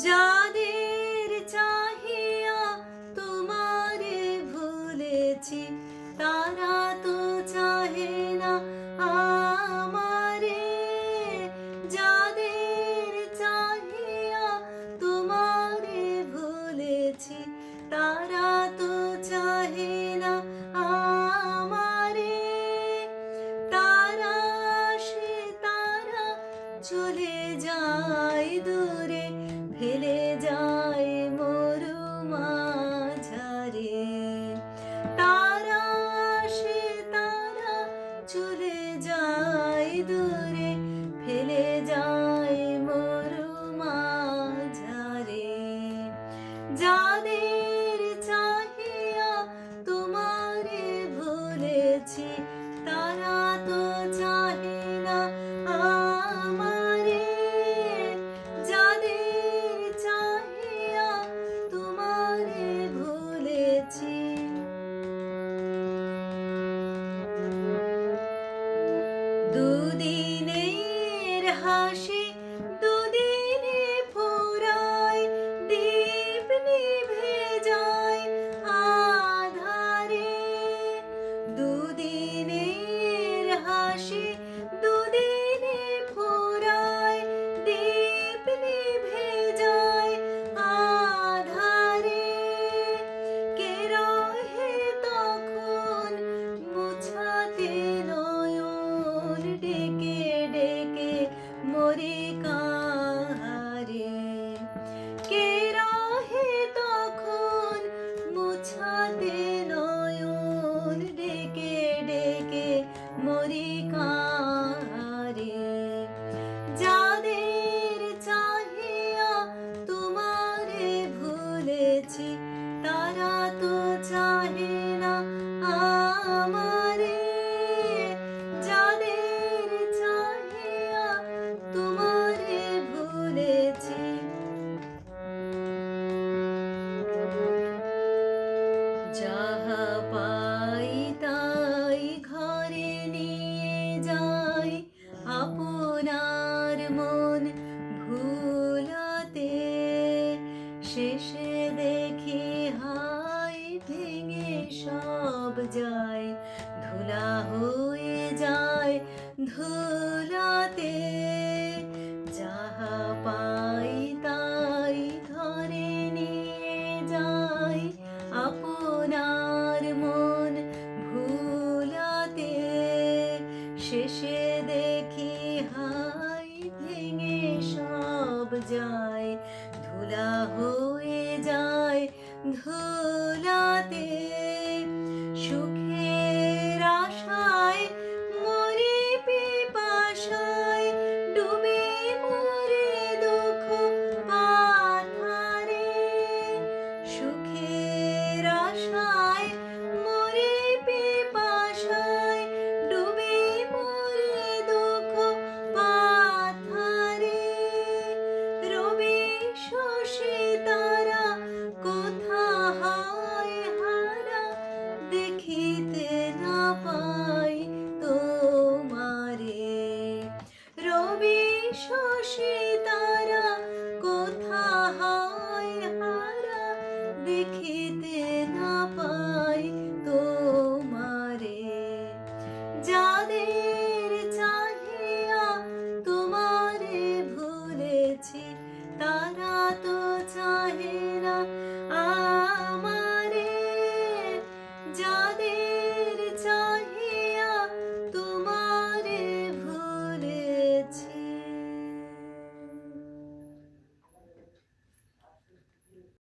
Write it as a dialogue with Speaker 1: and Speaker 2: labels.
Speaker 1: যাদের চাহিয়া তোমারে ভুলেছি তারা তো চাহে যায় দূরে ফেলে যায় মরু মাঝারে। যাদের হাসি মরি কা যায় ধুলা হয়ে যায় ধুলাতে। যাহা পাই তাই ধরে নিয়ে যায় আপনার মন ভুলাতে। শেষে দেখি হাই ভেঙে সব যায়, ধুলা হয়ে যায় ধুলা